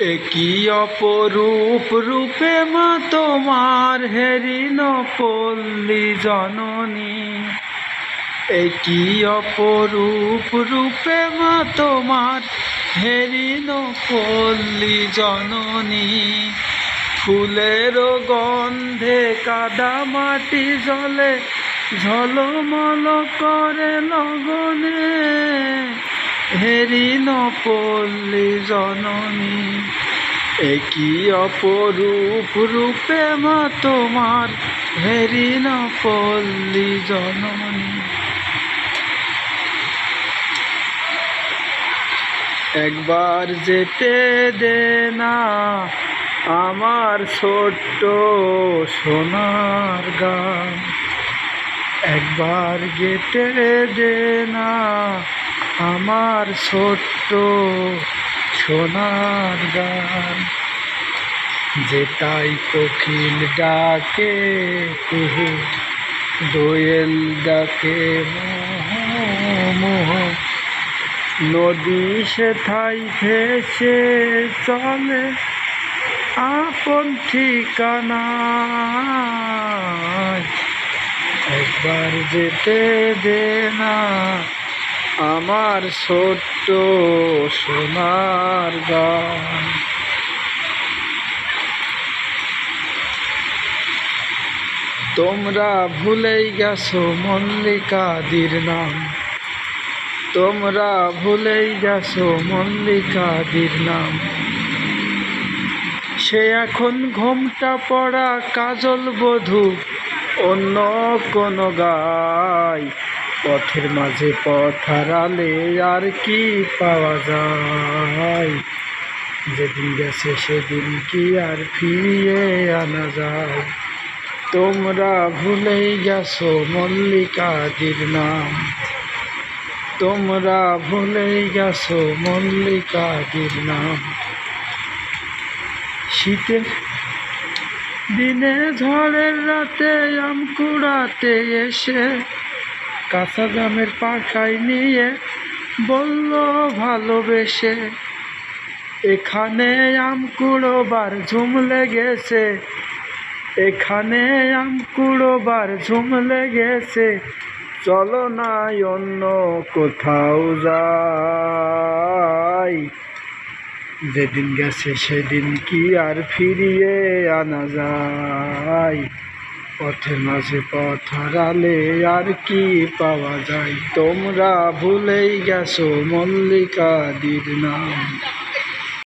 একই অপরূপ রূপে মা তোমার হেরিন পল্লী জননী? একই অপরূপ রূপে মা তোমার হেরিন পল্লী জননী? ফুলের গন্ধে কাদা মাটি জলে ঝলমল করে লগনে। হেরিন পল্লী জননী, একই অপরূপ রূপে মা তোমার। হেরিন পল্লী জননী। একবার যেতে দে না আমার ছোট্ট সোনার গান। একবার গেতে দে না আমার ছোট্ট সোনার গান। যেটাই কোকিল ডাকে, কুহু দোয়েল ডাকে, মোহ নদী সেথাই ভেসে চলে আপন ঠিকানা। একবার যেতে দে না আমার ছোট্ট সোনার গান। তোমরা ভুলেই গেছো মল্লিকাদির নাম। তোমরা ভুলেই গেছো মল্লিকাদির নাম। সে এখন ঘোমটা পড়া কাজল বধূ, অন্য কোনো গায় পথের মাঝে পথ হারালে আর কি পাওয়া যায়? যেদিন গেছে সেদিন কি আর ফিরিয়ে আনা যায়? তোমরা ভুলেই গেছো মল্লিকাদির নাম। তোমরা ভুলেই গেছো মল্লিকাদির নাম। শীতের দিনে ঝড়ের রাতে আম কুড়াতে এসে কাঁচা জামের পাখায় নিয়ে বলল ভালোবেসে, এখানে আম কুড়োবার ঝুম লেগেছে, এখানে আম কুড়োবার ঝুম লেগেছে, চলো না অন্য কোথাও যাই। যেদিন গেছে সেদিন কি আর ফিরিয়ে আনা যায়? পথের মাঝে পথ হারালে আর কি পাওয়া যায়? তোমরা ভুলেই গেছো মল্লিকা মল্লিকাদির নাম।